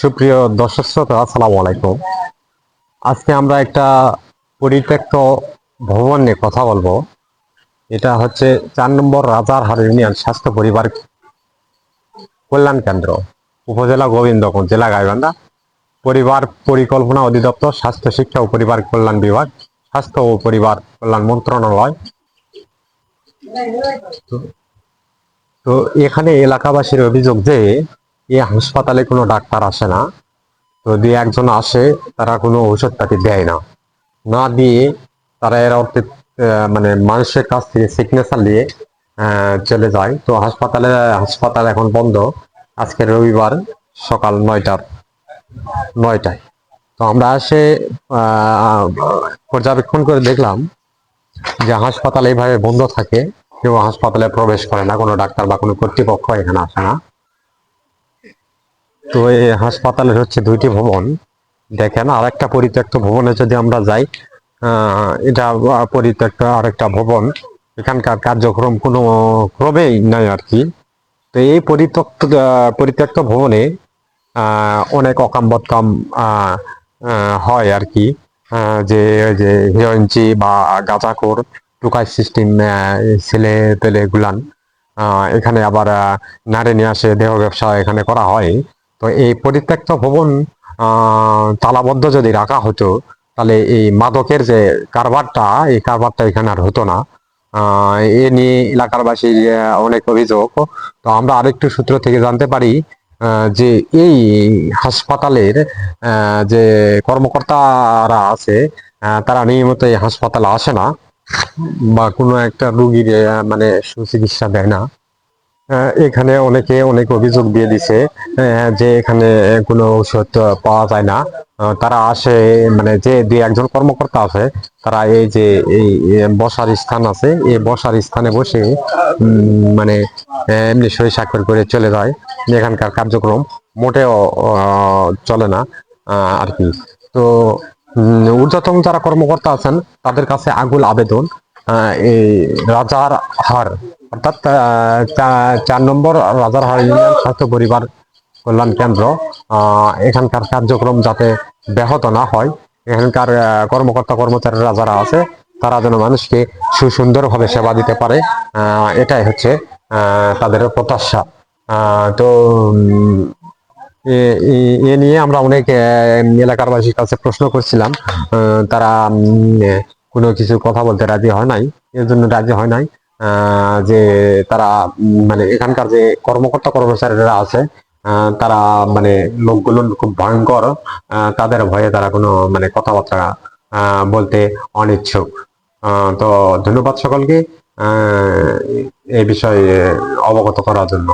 সুপ্রিয় দর্শক শ্রোতা, আসসালামু আলাইকুম। আজকে আমরা একটা পরিত্যক্ত ভবন নিয়ে কথা বলব। এটা হচ্ছে চার নম্বর রাজারহাট ইউনিয়ন, স্বাস্থ্য পরিবার কল্যাণ কেন্দ্র, উপজেলা গোবিন্দগঞ্জ জেলা গাইবান্ধা। পরিবার পরিকল্পনা অধিদপ্তর, স্বাস্থ্য শিক্ষা ও পরিবার কল্যাণ বিভাগ, স্বাস্থ্য ও পরিবার কল্যাণ মন্ত্রণালয়। তো এখানে এলাকাবাসীর অভিযোগ যে এই হাসপাতালে কোনো ডাক্তার আসে না। তো দিয়ে একজন আসে, তারা কোনো ঔষধপাতি দেয় না। না দিয়ে তারা এর অর্থে মানে মানুষের কাছ থেকে সিগনেচার নিয়ে চলে যায়। তো হাসপাতালে, হাসপাতাল এখন বন্ধ। আজকে রবিবার সকাল নয়টার, নয়টায়। তো আমরা এসে পর্যবেক্ষণ করে দেখলাম যে হাসপাতাল এইভাবে বন্ধ থাকে। কেউ হাসপাতালে প্রবেশ করে না, কোনো ডাক্তার বা কোনো কর্তৃপক্ষ এখানে আসে না। তো এই হাসপাতালের হচ্ছে দুইটি ভবন। দেখেন, আরেকটা পরিত্যক্ত ভবনে যদি আমরা যাই এটা পরিত্যক্ত আরেকটা ভবন। এখানকার কার্যক্রম কোনো ক্রমেই নাই আর কি। তো এই পরিত্যক্ত পরিত্যক্ত ভবনে অনেক অকাম বদকাম হয় আর কি। যে যে হিরোইনচি বা গাঁজাখোর টুকাই সিস্টেম ছেলে পেলে গুলান। এখানে আবার নারী নিয়ে আসে, দেহ ব্যবসা এখানে করা হয়। তো এই পরিত্যক্ত ভবন তালাবদ্ধ যদি রাখা হতো, তাহলে এই মাদকের যে কারবারটা, এই কারবারটা এখানে আর হতো না। এ নিয়ে এলাকারবাসীর অনেক অভিযোগ। তো আমরা আরেকটু সূত্র থেকে জানতে পারি যে এই হাসপাতালের যে কর্মকর্তারা আছে তারা নিয়মিত এই হাসপাতালে আসে না বা কোনো একটা রুগীর মানে সুচিকিৎসা দেয় না। এখানে অনেকে অনেক অভিযোগ দিয়ে দিছে আহ, যে এখানে কোনো ঔষধ পাওয়া যায় না। তারা আসে মানে যে দুই একজন কর্মকর্তা আছে তারা এই যে এই বসার স্থান আছে এই বসার স্থানে বসে মানে এমনি সই স্বাক্ষর করে চলে যায়। এখানকার কার্যক্রম মোটেও চলে না আর কি। তো উম, ঊর্ধ্বতন যারা কর্মকর্তা আছেন তাদের কাছে আগুল আবেদন এই রাজার হার অর্থাৎ চার নম্বর রাজার ইউনিয়ন স্বাস্থ্য পরিবার কল্যাণ কেন্দ্র। এখানকার কার্যক্রম যাতে ব্যাহত না হয়, এখানকার কর্মকর্তা কর্মচারীরা যারা আছে, তারা যেন মানুষকে সুসুন্দরভাবে সেবা দিতে পারে। এটাই হচ্ছে তাদের প্রত্যাশা। তো এ- নিয়ে আমরা অনেক এলাকারবাসীর কাছে প্রশ্ন করছিলাম। তারা কোনো কিছু কথা বলতে রাজি হয় নাই এর জন্য রাজি হয় নাই। যে তারা মানে এখানকার যে কর্মকর্তা কর্মচারীরা আছে তারা মানে লোকগুলো খুব ভয়ঙ্কর তাদের ভয়ে তারা কোনো মানে কথাবার্তা বলতে অনিচ্ছুক। তো ধন্যবাদ সকলকে এই বিষয়ে অবগত করার জন্য।